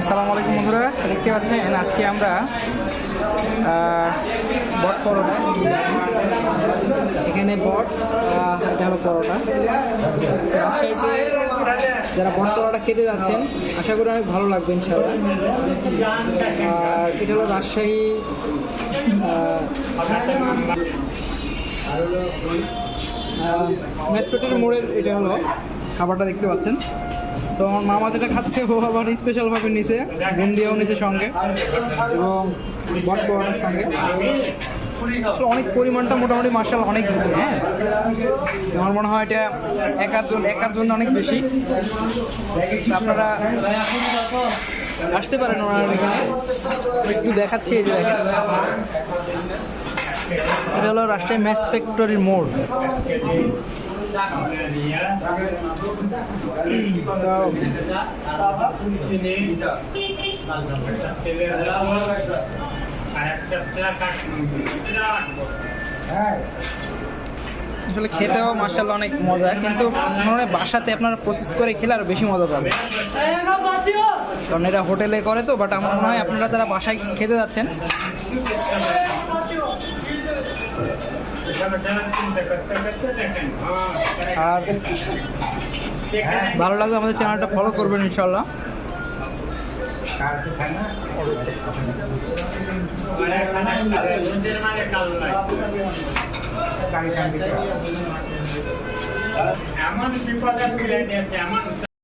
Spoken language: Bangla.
আসসালামু আলাইকুম বন্ধুরা দেখতে পাচ্ছেন আজকে আমরা বট পরোটা। এখানে বট এটা হলো পরোটা। আচ্ছা, রাজশাহীতে যারা বট পরোটা খেতে যাচ্ছেন আশা করি অনেক ভালো লাগবে ইনশাল্লাহ আর এটা হলো রাজশাহী মেসপেটের মোড়ের এটা হলো খাবারটা দেখতে পাচ্ছেন। সো আমার মামা যেটা খাচ্ছে, ও আবার স্পেশালভাবে নিছে বুন্দিয়াও নিছে সঙ্গে, এবং বট সঙ্গে। তো অনেক পরিমাণটা মোটামুটি মার্শাল অনেক বেশি হ্যাঁ? আমার মনে হয় এটা একার জন্য একার জন্য অনেক বেশি। আপনারা আসতে পারেন ওনার এখানে একটু দেখাচ্ছি এই যে এটা হলো রাজশাহী ম্যাস ফ্যাক্টরির মোড়। আসলে খেতেও মার্শাল্লাহ অনেক মজা, কিন্তু মনে বাসাতে আপনারা প্রসেস করে খেলে আরও বেশি মজা পাবে কারণ এটা হোটেলে করে তো বাট আমার মনে হয় আপনারা যারা বাসায় খেতে যাচ্ছেন আর ভালো লাগলে আমাদের চ্যানেলটা ফলো করবেন ইনশাল্লাহ এমন বিপদে এমন